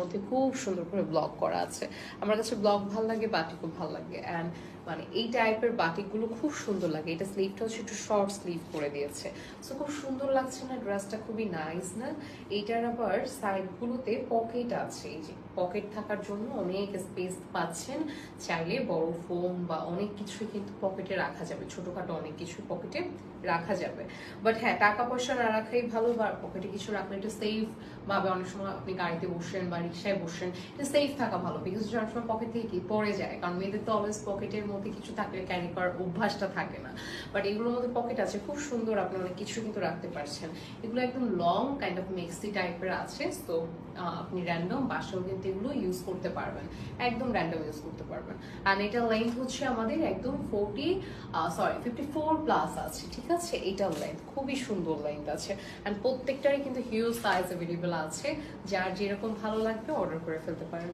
মধ্যে খুব সুন্দর করে ব্লগ করা আছে। আমার কাছে ব্লগ ভালো লাগে বাটি খুব ভালো লাগে। অ্যান্ড মানে এই টাইপের বাটিকগুলো খুব সুন্দর লাগে। এটা স্লিভটা হচ্ছে একটু শর্ট স্লিভ করে দিয়েছে। সো খুব সুন্দর লাগছে না? ড্রেসটা খুবই নাইস না? এইটার আবার সাইডগুলোতে পকেট আছে। এই যে পকেট থাকার জন্য অনেক স্পেস পাচ্ছেন। চাইলে বড় ফোম বা অনেক কিছুই কিন্তু পকেটে রাখা যাবে। ছোটখাটো অনেক কিছু পকেটে রাখা যাবে। বাট হ্যাঁ টাকা পয়সা না রাখাই ভালো বা পকেটে কিছু রাখলে একটু সেফ ভাবে অনেক সময় আপনি গাড়িতে বসেন বা রিক্সায় বসেন সেফ থাকা ভালো। বিকজ অনেক সময় পকেট থেকে কি পড়ে যায়, কারণ মেয়েদের তো অলওয়েজ পকেটের মধ্যে কিছু থাকলে ক্যারি করার অভ্যাসটা থাকে না। বাট এগুলোর মধ্যে পকেট আছে, খুব সুন্দর আপনি অনেক কিছু কিন্তু রাখতে পারছেন। এগুলো একদম লং কাইন্ড অফ মেক্সি টাইপের আছে তো আপনি র্যান্ডম বাসাও কিন্তু এগুলো ইউজ করতে পারবেন। একদম র্যান্ডম ইউজ করতে পারবেন। আর এটা লেন্থ হচ্ছে আমাদের একদম forty sorry fifty four plus আছে, ঠিক আছে? এটার লেন্থ খুবই সুন্দর লেন্থ আছে। অ্যান্ড প্রত্যেকটারই কিন্তু হিউজ সাইজ অ্যাভেলেবেল আছে। যার যেরকম ভালো লাগবে অর্ডার করে ফেলতে পারেন।